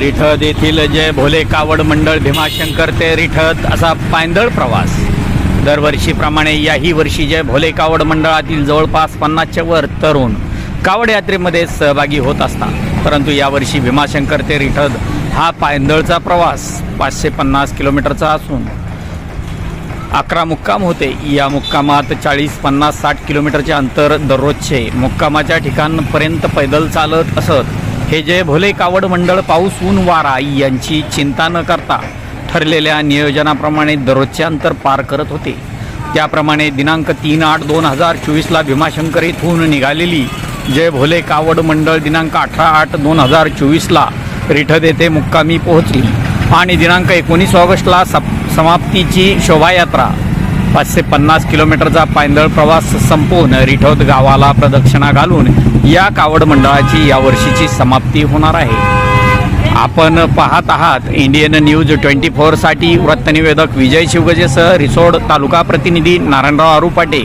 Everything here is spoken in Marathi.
रिठद येथील जय भोले कावड मंडळ भीमाशंकर ते रिठद असा पायंदळ प्रवास. दरवर्षीप्रमाणे याही वर्षी जय भोले कावड मंडळातील जवळपास पन्नासच्या वर तरुण कावड यात्रेमध्ये सहभागी होत असतात. परंतु यावर्षी भीमाशंकर ते रिठद हा पायंदळचा प्रवास पाचशे पन्नास किलोमीटरचा असून अकरा मुक्काम होते. या मुक्कामात चाळीस पन्नास साठ किलोमीटरचे अंतर दररोजचे मुक्कामाच्या ठिकाणपर्यंत पैदल चालत असत. हे जय भोले कावड मंडळ पाऊस ऊन वारा यांची चिंता न करता ठरलेल्या नियोजनाप्रमाणे दररोजचे अंतर पार करत होते. त्याप्रमाणे दिनांक तीन आठ दोन हजार चोवीसला भीमाशंकर येथून निघालेली जय भोले कावड मंडळ दिनांक अठरा आठ दोन हजार चोवीसला रिठद येथे मुक्कामी पोहोचली. आणि दिनांक एकोणीस ऑगस्टला सप समाप्तीची शोभायात्रा पाचशे पन्नास किलोमीटरचा पायंदळ प्रवास संपवून रिठोद गावाला प्रदक्षिणा घालून या कावड मंडळाची यावर्षीची समाप्ती होणार आहे. आपण पाहत आहात इंडियन न्यूज ट्वेंटी फोरसाठी वृत्तनिवेदक विजय शिवगजेसह रिसोड तालुका प्रतिनिधी नारायणराव आरुपाटे.